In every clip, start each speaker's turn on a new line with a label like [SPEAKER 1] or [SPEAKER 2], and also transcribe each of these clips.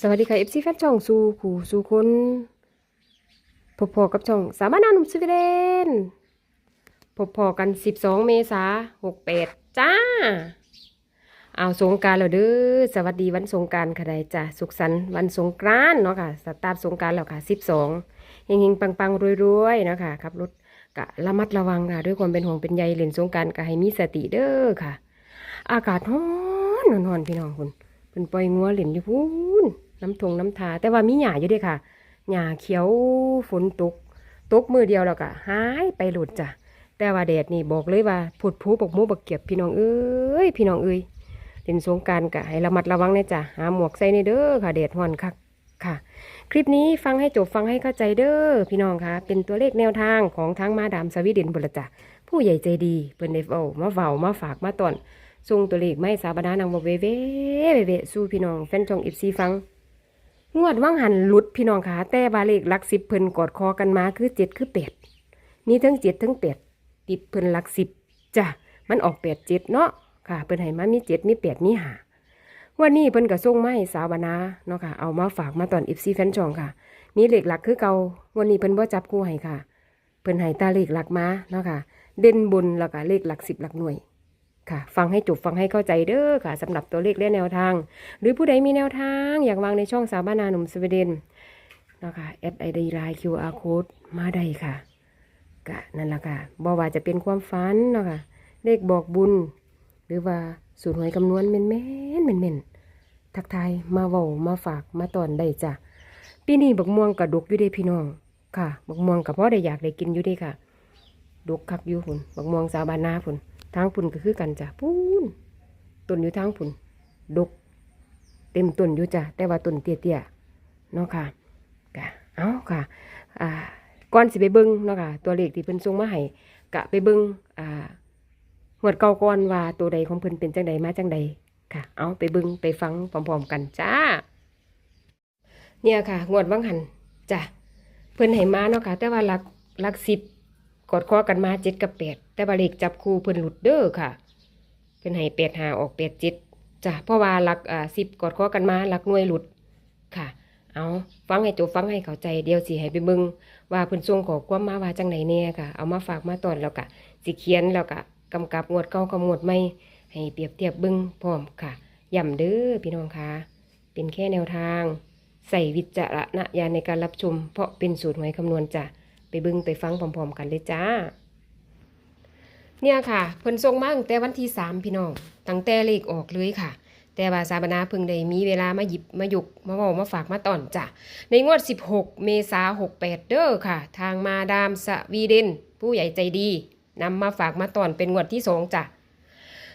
[SPEAKER 1] สวัสดีค่ะเอฟซีแฟนช่องสู่ขู่สู่คนพบพอกับช่องสามารถนาหนุ่มสวีเดนพบพอกัน12เมษา68จ้า เอาสงการแล้วเด้อสวัสดีวันสงการค่ะได้จ้าสุขสันต์วันสงกรานเนาะค่ะสตาร์ทสงการแล้วค่ะ12เฮงๆปังๆรวยๆเนะคะขับรถกะระมัดระวังค่ะด้วยความเป็นห่วงเป็นใยเล่นสงการก็ให้มีสติเด้อค่ะ อากาศร้อนร้อนๆพี่น้องคุณเป็นปล่อยงัวเล่นอยู่พู น้ำทงน้ำทาแต่ว่ามีหญ้าอยู่ด้วยค่ะหญ้าเขียวฝนตกตกมือเดียวแล้วก็หายไปหลุดจ้ะแต่ว่าแดดนี่บอกเลยว่าผุดผูปกมูบกเก็บพี่น้องเอ้ยพี่น้องเอ้ยเล่นสงการกะให้ระมัดระวังนะจ้ะหาหมวกใส่ในเด้อค่ะแดดร้อนคักค่ะ คลิปนี้ฟังให้จบฟังให้เข้าใจเด้อพี่น้องค่ะ เป็นตัวเลขแนวทางของทั้งมาดามสวีเดนบุรจ้ะผู้ใหญ่ใจดีเพิ่นได้เว้ามาเว้ามาฝากมาตอนส่งตัวเลขไม่สาบานานางบเวเวเวเวสู้พี่น้องแฟนช่อง FC ฟัง งวดว่างหันหลุดพี่น้องขาแต่บาเลขลักสิบเพิ่นกอดคอกันมาคือเจ็ดคือแปดมีทั้งเจ็ดทั้งแปดติดเพิ่นลักสิบจ้ะมันออกแปดเจ็ดเนาะค่ะเพิ่นให้มามีเจ็ดมีแปดมีหาวันนี้เพิ่นก็ส่งมาให้สาวนาเนาะค่ะเอามาฝากมาตอนอิฟซีแฟนชองค่ะ มีเลขหลักคือเก่าวันนี้เพิ่นบ่จับคู่ให้ค่ะ เพิ่นให้ตาเลขหลักมาเนาะค่ะ เด่นบนแล้วก็เลขหลักสิบหลักหน่วย ค่ะ ฟังให้จบฟังให้เข้าใจเด้อค่ะสำหรับตัวเลขและแนวทาง หรือผู้ใดมีแนวทางอยากวางในช่องสาวบ้านนาหนุ่มสวีเดนนะคะแอดไอดีไลน์ QR code มาได้ค่ะกะนั่นแหละค่ะบอกว่าจะเป็นความฝันเนาะค่ะเลขบอกบุญ หรือว่าสูตรหวยคำนวณเม่นเม่นเม่นเม่นทักทายมาเว้ามาฝากมาตอนได้จ้ะปีนี้บักม่วงกระดกอยู่เด้พี่น้องค่ะ บักม่วงกับพ่อได้อยากได้กินอยู่ด้ค่ะดกคักอยู่พุ่นบักม่วงสาวบานนาพุ่น ทางพุ่นก็คือกันจ้ะพุ่นต้นอยู่ทางพุ่นดก เต็มต้นอยู่จ้ะแต่ว่าต้นเตี้ยๆเนาะค่ะกะเอาค่ะอ่าก่อนสิไปเบิ่งเนาะค่ะตัวเลขที่เพิ่นส่งมาให้กะไปเบิ่งอ่าหวดเก่าก่อนว่าตัวใดของเพิ่นเป็นจังใดมาจังใดค่ะ เอาไปเบิ่งไปฟังพร้อมๆกันจ้า เนี่ยค่ะงวดวังหันจ้ะเพิ่นให้มาเนาะค่ะ แต่ว่าหลักหลักสิบ กอดคอกันมาเจ็ดกับแปดแต่ว่าเลขจับคู่เพิ่นหลุดเด้อค่ะ เพิ่นให้แปดหาออกแปดเจ็ดจ้ะเพราะว่าหลักอ่าสิบกอดข้อกันมาหลักหน่วยหลุดค่ะ เอาฟังให้จบฟังให้เข้าใจเดียวสิให้ไปเบิ่งว่าเพิ่นส่งขอความมาว่าจังไหนแน่ค่ะ เอามาฝากมาตอนแล้วก็สิเขียนแล้วก็กำกับงวดเก่ากับงวดใหม่ให้เปรียบเทียบเบิ่งพร้อมค่ะย้ำเด้อพี่น้องค่ะเป็นแค่แนวทาง ใส่วิจารณญาณในการรับชม เพราะเป็นสูตรหวยคำนวณจ้ะ ไปเบิ่งไปฟังพร้อมๆ กันเลยจ้า เนี่ยค่ะเพิ่นส่งมาตั้งแต่วันที่สามพี่น้องตั้งแต่เลขออกเลยค่ะ แต่ว่าสาบนาเพิ่งได้มีเวลามาหยิบมาหยุกมาบอกมาฝากมาตอนจ้ะในงวด 16 เมษา68 เด้อค่ะ ทางมาดามสวีเดน ผู้ใหญ่ใจดีนำมาฝากมาตอนเป็นงวดที่สองจ้ะ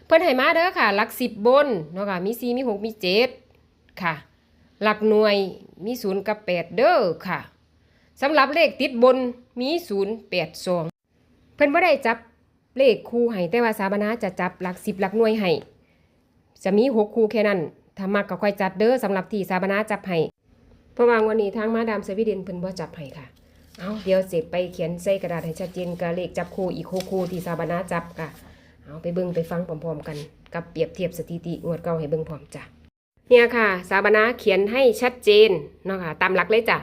[SPEAKER 1] เพิ่นให้มาเด้อค่ะ หลักสิบบนเนาะค่ะมี4มี6มี7ค่ะ หลักหน่วยมี0กับ8เด้อค่ะ สำหรับเลขติดบนมี0 8 2เพิ่นบ่าได้จับเลขคู่ให้แต่ว่าสาบานาจะจับหลักสิบหลักหน่วยให้จะมีหกคู่แค่นั้นถ้ามักก็ค่อยจัดเด้อสำหรับที่สาบานาจับให้เพราะว่าวันนี้ทางมาดามสวีเดนเพิ่นบ่าจับให้ค่ะเอาเดี๋ยวเสร็จไปเขียนใส่กระดาษให้ชัดเจนกับเลขจับคู่อีกหกคู่ที่สาบานาจับค่ะเอาไปเบิ่งไปฟังพร้อมๆกันกับเปรียบเทียบสถิติงวดเก่าให้เบิ่งพร้อมจ้ะเนี่ยค่ะ สาบานาเขียนให้ชัดเจนเนาะค่ะตามหลักเลยจ้ะ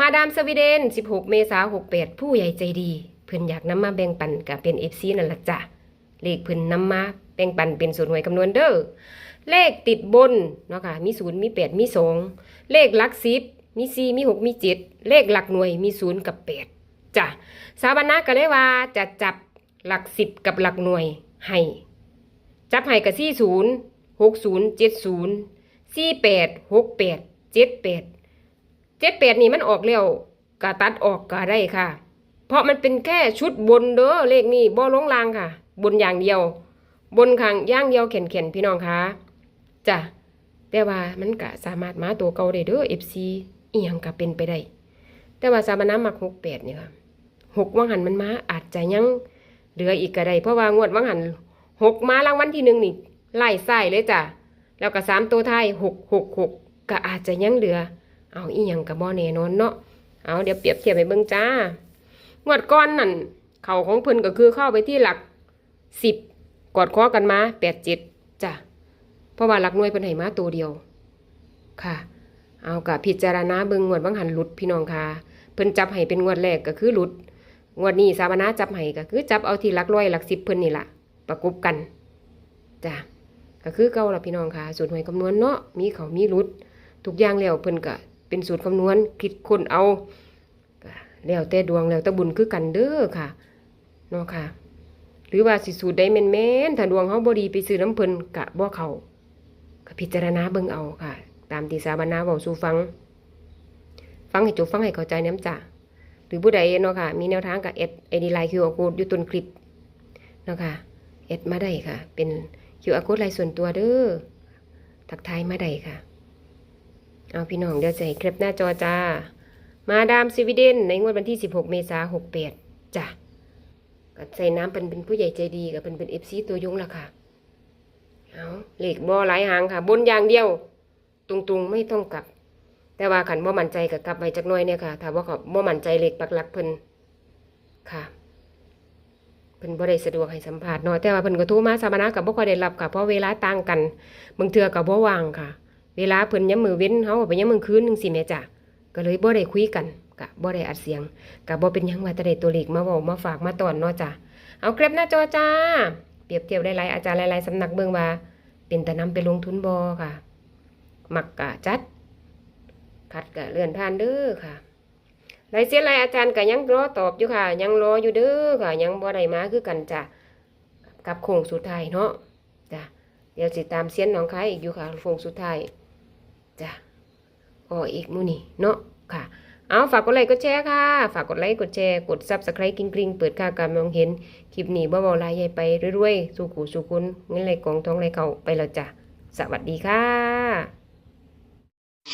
[SPEAKER 1] มาดามสวีเดน 16 เมษายน68 ผู้ใหญ่ใจดี เพิ่นอยากนำมาแบ่งปันกับเป็นเอฟซีนั่นละจ้ะ เลขเพิ่นนำมาแบ่งปันเป็นส่วนหน่วยคำนวณเด้อ เลขติดบนเนาะค่ะ มี 0 มี 8 มี 2 เลขหลักสิบมี 4 มี 6 มี 7 เลขหลักหน่วยมี 0 กับ 8จ้ะ สาบานะก็เลยว่าจะจับหลักสิบกับหลักหน่วยให้ จับให้กับ4 0 6 0 7 0 4 8 6 8 7 8 เจ็ดแปดนี่มันออกแล้วก็ตัดออกก็ได้ค่ะ เพราะมันเป็นแค่ชุดบนเด้อเลขนี้บ่ลงลางค่ะ บนอย่างเดียว บนข้างย่างเดียวเข็นเข็นๆพี่น้องคะจ้ะแต่ว่ามันก็สามารถมาตัวเก่าได้เด้อ FC อียงก็เป็นไปได้ แต่ว่าสามนามักหกแปดนี่ค่ะหกวังหันมันมาอาจจะยังเหลืออีกก็ได้เพราะว่างวดวังหันหกมารางวัลที่หนึ่งนี่ไล่ไส้เลยจ้ะแล้วก็สามตัวท้ายหกหกหกก็อาจจะยังเหลือ เอาอีหยังกับบ่แน่นอนเนาะเอาเดี๋ยวเปรียบเทียบให้เบิ่งจ้างวดก้อนนั่นเขาของเพิ่นก็คือเข้าไปที่หลักสิบกอดคอกันมาแปดเจ็ดจ้ะเพราะว่าหลักหน่วยเพิ่นให้มาตัวเดียว ค่ะ เอากะพิจารณาเบิ่งงวดบางหันหลุดพี่น้องค่ะ เพิ่นจับให้เป็นงวดแรกก็คือหลุดงวดนี้สามนาจับให้ก็คือจับเอาที่หลักร้อยหลักสิบเพิ่นนี่ล่ะประกบกันจ้ะก็คือเก่าละพี่น้องค่ะสูตรหวยคำนวณเนาะมีเขามีหลุดทุกอย่างแล้วเพิ่นก็ เป็นสูตรคำนวณคิดคนเอาแล้วแต่ดวงแล้วแต่บุญคือกันเด้อค่ะเนาะค่ะ หรือว่าสิสูตรใดแม่นๆถ้าดวงเฮาบดีไปซื้อน้ำเพิ่นกะบ่เขาก็พิจารณาเบิ่งเอาค่ะ ตามที่สาบานาเว้าสู่ฟัง ฟังให้จบฟังให้เข้าใจน้ำจ้ะหรือผู้ใดเนาะค่ะ มีแนวทางกับเอ็ดไอดีไลน์คิวอาร์โค้ดอยู่ต้นคลิปเนาะค่ะเอ็ดมาได้ค่ะ เป็นคิวอาร์โค้ดไลน์ส่วนตัวเด้อทักทายมาได้ค่ะ เอาพี่น้องเดี๋ยวจะให้คลิปหน้าจอจ้า มาดามซิวิเดนในงวดวันที่ 16 เมษายน68จ้ะก็ใส่น้ำเป็นเป็นผู้ใหญ่ใจดีกับเป็นเป็นเอฟซีตัวยงละค่ะ เอาเหล็กบอหลายหางค่ะ บนอย่างเดียว ตรงๆไม่ต้องกลับ แต่ว่าขันบ่มั่นใจกับกลับไว้จักน่อยเนี่ยค่ะถ้าว่าเขาบ่มั่นใจเหล็กปักหลักเพิ่นค่ะเพิ่นบ่ได้สะดวกให้สัมภาษณ์เนาะแต่ว่าเพิ่นก็โทรมาสามนากับบ่ค่อยได้รับค่ะเพราะเวลาต่างกันบางเทื่อก็บ่ว่างค่ะ เวลาเพิ่นยามมือเว้นเฮาก็ไปยามมือคืนจังซี่แม่จ้ะก็เลยบ่ได้คุยกันก็บ่ได้อัดเสียงก็บ่เป็นยังว่าจะได้ตัวเลขมาเว้ามาฝากมาตอนเนาะจ้ะเอาเก็บหน้าจอจ้า เปรียบเทียบหลายๆอาจารย์หลายๆสำนักเบิ่งว่า เป็นแตะนำไปลงทุนบ่ค่ะหมักกะจัดขัดกะเลื่อนผ่านเด้อค่ะลายเสียนลายอาจารย์ก็ยังรอตอบอยู่ค่ะ ยังรออยู่เด้อค่ะ ยังบ่ได้มาคือกันจ้ะกับโค้งสุดท้ายเนาะจ้ะเดี๋ยวสิตามเสียนน้องคายอีกอยู่ค่ะโค้งสุดท้าย จ้ะอ๋ออีกมื้อนี้เนาะค่ะ เอาฝากกดไลค์กดแชร์ค่ะ ฝากกดไลค์กดแชร์กด Subscribe กริ๊งๆเปิดค่าการมองเห็น คลิปนี้บ่เบาๆลายใหญ่ไปเรื่อยๆ สู่กูสู่คุณเงินไหลกองท้องไหลเขาไปแล้วจ้ะ สวัสดีค่ะ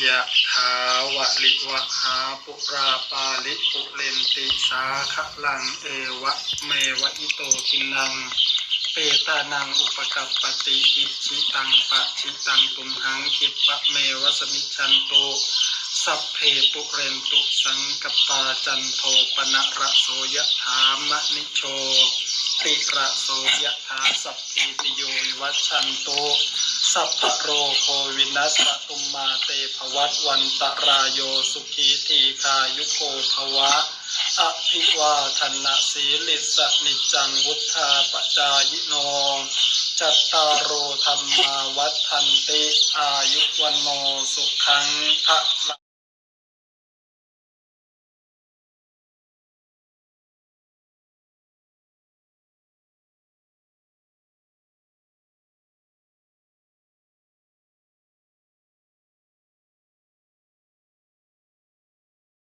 [SPEAKER 2] ยะถาวะลิวะหาปุราปาลิปุเรนติสาคะลังเอวะเมวะอิโตทินัง ปตานังอุปกัปปติอิชิตังปะชิตังตุมหังคิปะเมวะสมิชันโตสัพเพปุเรนตุสังกปาจันโทปนะระโสยะถามะนิโชติระโสยะถาสัพพิติโยวัชันโตสัพพโรโควินัสสตุมมาเตภวัตวันตรายโยสุขีทีคายุโกภวะ อภิวาทนาสีลิสนิจจังวุธาปจายโนจัตตารโอธรรมาวัฏทันติ อายุวันโนสุขังพระ